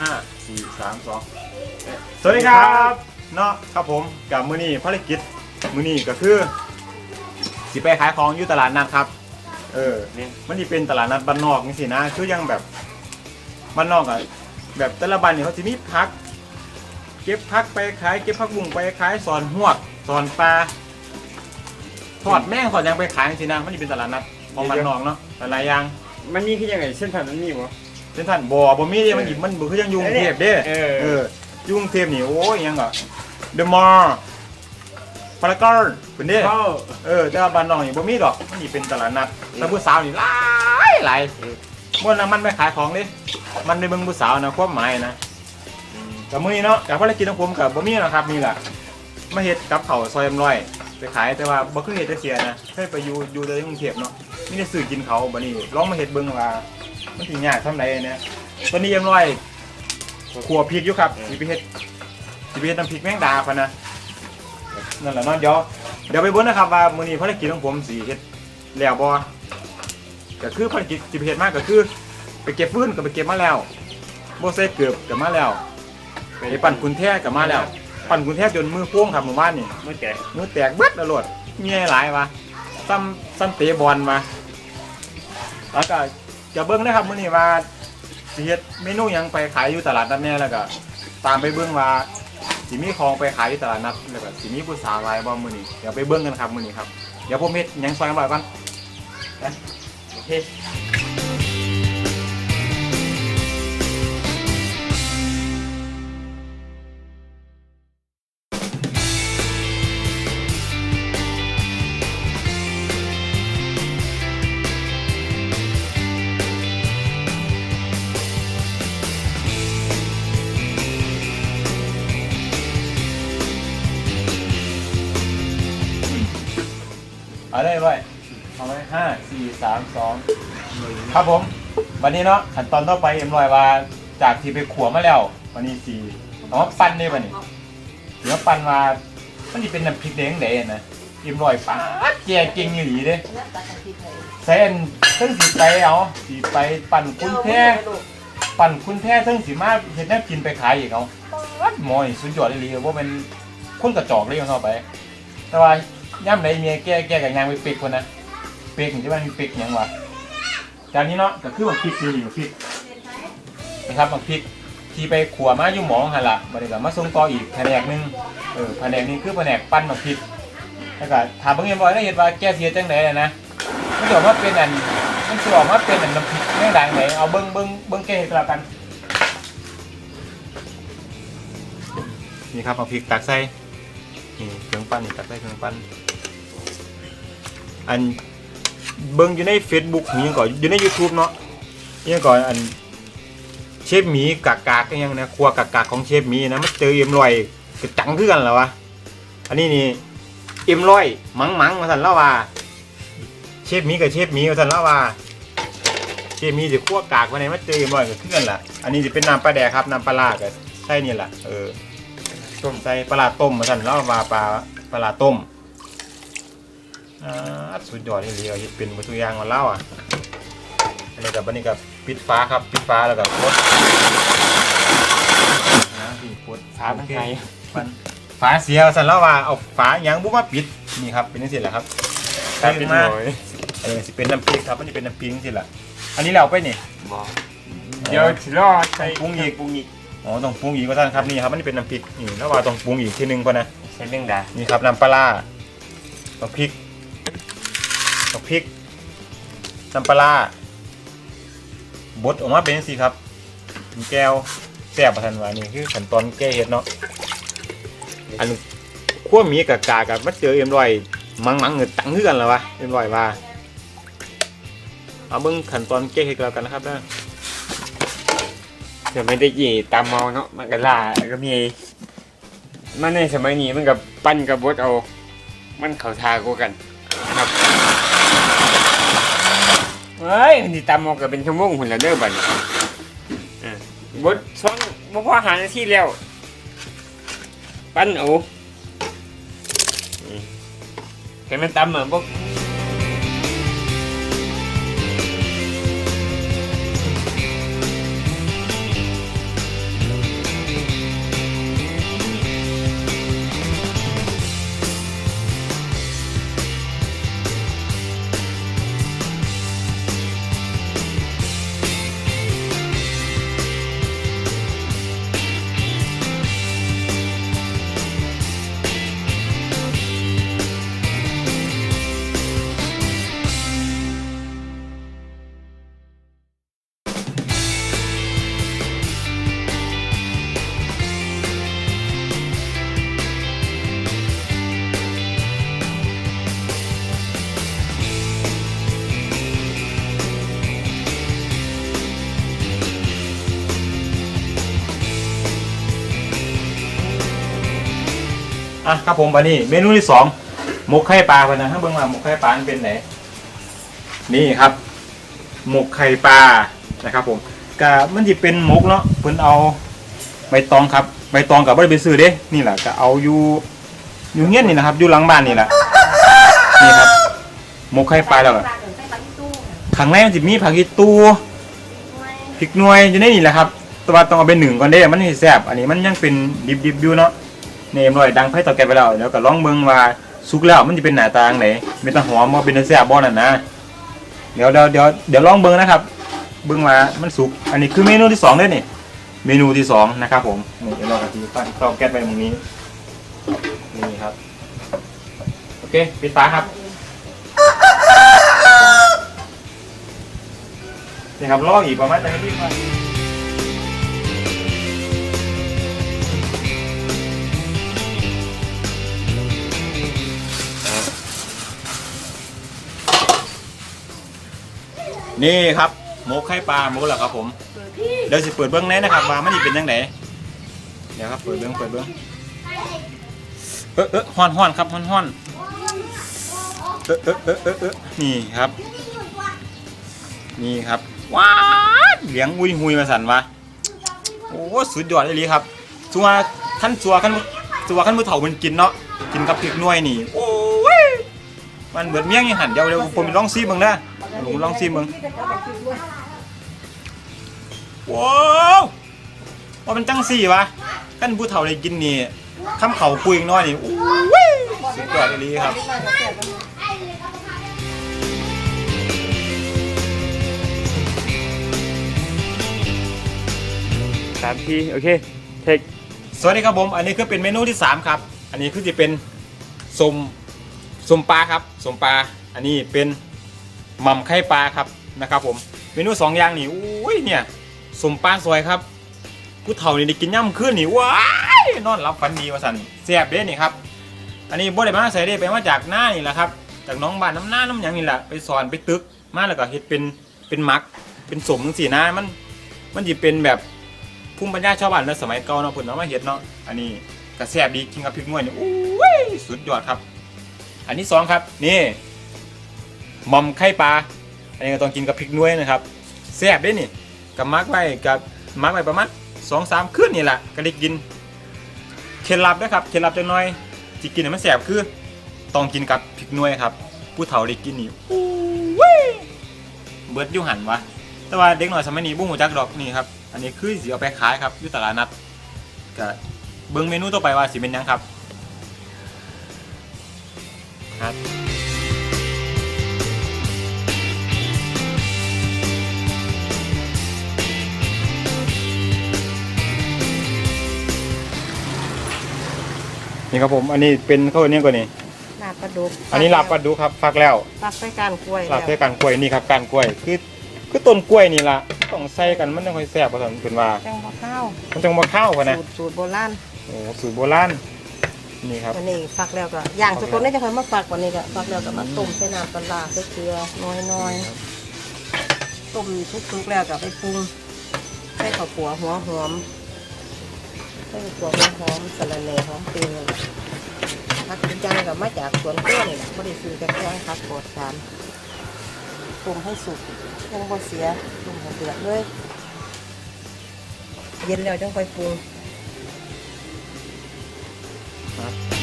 ห้าสี่สามสองสวัสดีครับเนาะครับผมกับมือนี้ภารกิจมือนี้ก็คือ สิไปขายของอยู่ตลาดนัดครับ เออนี่มันนี่เป็นตลาดนัดบ้านนอกนี่สินะคือยังแบบบ้านนอกอะแบบแต่ละบ้านเนี่ยเขาจะมีพัก เก็บพักไปขายเก็บพักบุ้งไปขายสอนหวกสอนปลาทอดแม่งสอนหยังไปขายสินะมันนี่เป็นตลาดนัดของบ้านนอกเนาะหลายๆอย่างมันมีคือยังไงเส้นผ่านมันมีบ่ เส้นท่านบ่บ่มีเด้มันหยิบมันบ่คือยังอยุงเทพเด้เออ เอออยุงเทพนี่โอ้ยยังอะเดอะมอลล์พารากอนเป็นเด้เข้าเออแต่ว่าบ้านนอกนี่บ่มีดอกมันนี่เป็นตลาดนัดแต่ผู้สาวนี่หลายหลายอืมม่วนนะมันไปขายของเด้มันไปเบิ่งผู้สาวนะความหมายนะกับมื้อนี้เนาะกับภารกิจของผมกับบ่มีนะครับนี่แหละมาเฮ็ดกับข้าวซอยเอ็มร้อย ไปขายแต่ว่าบ่เคยเฮ็ดจักเสียนะเคยไปอยู่อยู่แต่กรุงเทพเนาะมีแต่ซื้อกินเขาบัดนี้ลองมาเฮ็ดเบิ่งว่า มันสิยากซำใดเนี่ยตอนนี้เอ็มร้อยขัวพริกอยู่ครับสิไปเฮ็ดสิไปเฮ็ดน้ำพริกแมงดาพะนะนั่นแหละเนาะเดี๋ยวเดี๋ยวไปเบิ่งนะครับว่ามื้อนี้ภารกิจของผมสิเฮ็ดแล้วบ่ก็คือภารกิจที่เพจมากก็คือ ไปเก็บฟืนก็ไปเก็บมาแล้วโบเซ่เกือบกับมาแล้วไปปั่นกุนแท้กับมาแล้ว ปั่นกุนแท้จนมือพ่วงครับหมู่บ้านนี่ไม่แก่มือแตกเบิดแล้วโลดมีหลายวะซ้ำซ้ำเตะบอลมาแล้วก็ จะเบิ้งนะครับมื้อนี้ว่าสิเฮ็ดเมนูหยังไปขายอยู่ตลาดนัดแน่แล้วก็ตามไปเบิ้งว่าสิมีของไปขายที่ตลาดนัดแล้วก็สิมีผู้สาวหลายบ่มื้อนี้เดี๋ยวไปเบิ้งกันครับมื้อนี้ครับเดี๋ยวผมเฮ็ดหยังซอยกันบ่อยก่อนโอเค เอาเลยร้เอาไว้ห้าสี่สามสองครับผม วันนี้เนาะขั้นตอนต่อไปเอ็มรอยว่าจากที่ไปขัวมาแล้ว วันนี้สี่เอามาปั้นได้ป่ะนี่เดี๋ยวปั้นมามันจะเป็นน้ำพริกแดงแดงนะเอ็มรอยปั้นแกเก่งอยู่ดีเด้เส้นซึ่งสีไปเอาสีไปปั่นคุณแท้ปั่นคุณแท้ซึ่งสีมาเห็นแนวกินไปขายอีกเอาปั้นหมอนี่สุดยอดเลยว่าเป็นคนกระจอกเลยเข้าไป แต่ว่า ย่ำใดเมียแก้แก้กับยางไปเปกคนนะเปกถึงจะว่ามีเปกยังวะจานนี้เนาะก็คือบักพริกคือบักพริกนะครับบักพริกที่ไปขัวมาอยู่หมองหันละมาเดี๋ยวมาส่งต่ออีกแผนกหนึงเออแผนกนี้คือแผนกปั้นบักพริกแล้วก็ถามเบิ่งเอ็มบอยได้เห็นว่าแก้เสียจังไดนนะมันจะออกมาเป็นอันมันจะออกมาเป็นอันน้ำพริกแม่งดังไหนเอาเบิ่งเบิ่งเบิ่งแก้เห็ดแล้วกันนี่ครับบักพริกตักใส่นี่เครื่องปั้นนี่ตัดได้เครื่องปั้น อันเบิ่งอยู่ใน Facebook นี่ยังก่อนอยู่ใน YouTube เนาะยังก่อนอันเชฟหมีกากากยังนะครัวกากากของเชฟหมีนะมันเจอเอ็มลอยกระจังคือกันเหรอวะอันนี้นี่เอ็มลอยมังมังมาสันล่าว่าเชฟหมีกับเชฟหมีมาสันล่าว่าเชฟหมีจะคั่วกากมาในมันเจอเอ็มลอยกับคือกันล่ะอันนี้จะเป็นน้ำปลาแดกครับน้ำปลาลากับใช่นี่แหละเออต้มใส่ปลาต้มมาสันแล้วมาปลาปลาต้ม สุดยอดนี่เลยเฮ็ดเป็นวัตถุกอย่างมาเล่าอะอันนี้กับอันนี้กับปิดฟ้าครับปิดฟ้าแล้วก็กดนะพี่กดฟ้ามันไงมันฝาเสียสั่นแล้วว่าเอาฝาหยังบุมาปิดนี่ครับเป็นจังซี่แหละครับถ้าเป็นหน่อยเออสิเป็นน้ำพริกครับมันจะเป็นน้ำพริกจังซี่แหละอันนี้เราเอาไปนี่บ่เดี๋ยวสิรอใส่ปรุงอีกปรุงอีกอ๋อต้องปรุงอีกว่าท่านครับนี่ครับมันจะเป็นน้ำพริกนี่แล้วว่าต้องปรุงอีกทีหนึงก่อนนะใส่เรื่องดานี่ครับน้ำปลาร้าต้องพริก ต้องพริกน้ำปลาบดออกมาเป็นจังซี่ครับแก้วแซ่บประทันวานี่คือขั้นตอนแก้เห็ดเนาะอันขั้วมีกับกากับมาเจอเอ็มรอยมังมังเงินตังคือกันเหรอวะเอ็มรอยว่าเอาเบิ่งขั้นตอนแก้เห็ดกันแล้วกันนะครับเด้อเดี๋ยวไม่ได้กี่ตามเมาเนาะมันก็ล่าก็มีมันในสมัยนี้มันกับปั้นกับบดเอา มันเข่าทากูกันครับเฮ้ยนี่ตามเมาก็เป็นชั่วโมงหุ่นละเด้อบัดนี้อ่าบดสองบ่พอหานาทีแล้ว ปั้นโอ้เห็นมันตำเหมือนพวก อะครับผมวันนี้เมนูที่สองหมกไข่ปลาเพิ่นะถ้าเบิ่งว่าหมกไข่ปลาเป็นไหนนี่ครับ หมกไข่ปลานะครับ ผมกะมันจะเป็นหมกเนาะเพิ่นเอาใบตองครับใบตองกับบ่ได้ไปซื้อเด้ นี่แหละก็เอาอยู่อยู่เงี้ยนี่นะครับ อยู่หลังบ้านนี่แหละนี่ครับหมกไข่ปลาแล้วก็ข้างในมันจะมีผักอีตูพริกหน่วยอยู่ในนี่แหละครับ แตัวาต้องเอาไปหนึ่งก่อนเด้ มันสิแซ่บอันนี้มันยังเป็นดิบๆอยู่เนาะ เอ็มร้อยดังไพ่ต่อแกไปแล้วเดี๋ยวก็ลองเบิ่งว่าสุกแล้วมันจะเป็นหน้าตาจั่งไหนเป็นตาหอมบ่เป็นตาแซ่บบ่นั่นนะเดี๋ยวเดี๋ยวเดี๋ยวเดี๋ยวลองเบิ่งนะครับ เบิ่งว่ามันสุก อันนี้คือเมนูที่สองเด้อนี่ เมนูที่สองนะครับผมนี่เดี๋ยวเรากะทิตั้งเตาแก๊สไว้ตรงนี้นี่ครับโอเคปิดฝาครับนี่ครับรออีกประมาณนาทีก่อน นี่ครับหมกไข่ปลาหมกแล้วครับผมเดี๋ยวสิเปิดเบื้องในนะครับว่ามันนี่เป็นยังไงเดี๋ยวครับเปิดเบื้องเปิดเบื้องเออเออฮ้อนฮ้อนครับฮ้อนฮ้อนเออเออเออเออเออนี่ครับ นี่ครับว้าวเหลียงอุ้ยหุยมาสั่นวะโอ้สุดยอดเลยลีครับสัวขั้นสัวขั้นสัวขั้นมือเถามันกินเนาะกินกับพริกหน่วยนี่โอ้ยมันเบิดเมี่ยงยังหันเดียวเดี๋ยวผมลองซีเบิ่งนะ ผมลองซีเบิ่งว้าวว่ามันจังสี่วะกันผู้เฒ่าได้กินนี่ข้ามเขาปุยอีกหน้อยนี่อู้ยสุดยอดเลยครับสามทีโอเคเทคสวัสดีครับผม อันนี้คือเป็นเมนูที่ 3 ครับ อันนี้คือจะเป็นสมสมปลาครับสมปลา อันนี้เป็น หม่ำไข่ปลาครับนะครับผมเมนูสองอย่างนี่อุ้ยเนี่ยสมปลาสวยครับผู้เฒ่านี่ได้กินย่ำขึ้นนี่ว้ายนอนรับฝันดีว่าสันแซ่บเด้นี่ครับอันนี้บ่ได้มาใส่ได้ไปมาจากหน้านี่แหละครับจากน้องบ้านน้ำหน้าน้ำหยังนี่แหละไปสอนไปตึกมาแล้วก็เฮ็ดเป็นเป็นมักเป็นสมจังซี่หนะมันมันจะเป็นแบบภูมิปัญญาชาวบ้านในสมัยเก่าเนาะเพิ่นเอามาเฮ็ดเนาะอันนี้กระแซบดีกินกับพริกหน่วยนี่อุ้ยสุดยอดครับ อันที่สองครับนี่ มอมไข่ปลาอันนี้ก็ต้องกินกับพริกน่วยนะครับแซ่บด้วยนี่กับมักไว้กับมักไว้ประมาณสองสามคืนนี่แหละก็ได้กินเคล็ดลับนะครับเคล็ดลับจังหน่อยที่กินให้มันแซ่บคือต้องกินกับพริกน่วยครับ ผู้เฒ่าได้กินนี่อุ้ยเบิดยู่หันวะแต่ว่าเด็กหน่อยสมัยนี้บุ้งหูจักดอกนี่ครับอันนี้คือสิเอาไปขายครับอยู่ตลาดนัดก็เบิ่งเมนูต่อไปว่าสิเป็นยังครับครับ นี่ครับผม อันนี้เป็นข้าวเหนียวกว่านี้ลาบปลาดุกอันนี้ลาบปลาดูครับฟักแล้วปักใส่การกล้วยลาบใส่การกล้วยนี่ครับการกล้วยคือคือต้นกล้วยนี่ล่ะต้องใส่กันมันต้องค่อยแซ่บว่าซั่นเพิ่นว่าแตงบะข้าวมันจังบ่ข้าวพะนะสูตรสูตรโบราณโอ้สูตรโบราณนี่ครับวันนี้ฟักแล้วก็ย่างสกุลได้จะค่อยมาฟักวันนี้ก็ฟักแล้วก็มาต้มใส่น้ำปลาร้าใส่เกลือน้อยๆต้มทุกๆแล้วก็ไปปรุงใส่ข้าวขัวหัวหอม เครื่องตัวหอมสะระแหน่หอมเปรี้ยวผักจังกับมาจากสวนกล้วยนี่แะไม่ได้ซื้อแกงผักปลดสานปรุงให้สุกยังบ่เสียปรุงให้เดือดเลย เย็นแล้วจังไปปรุงครับ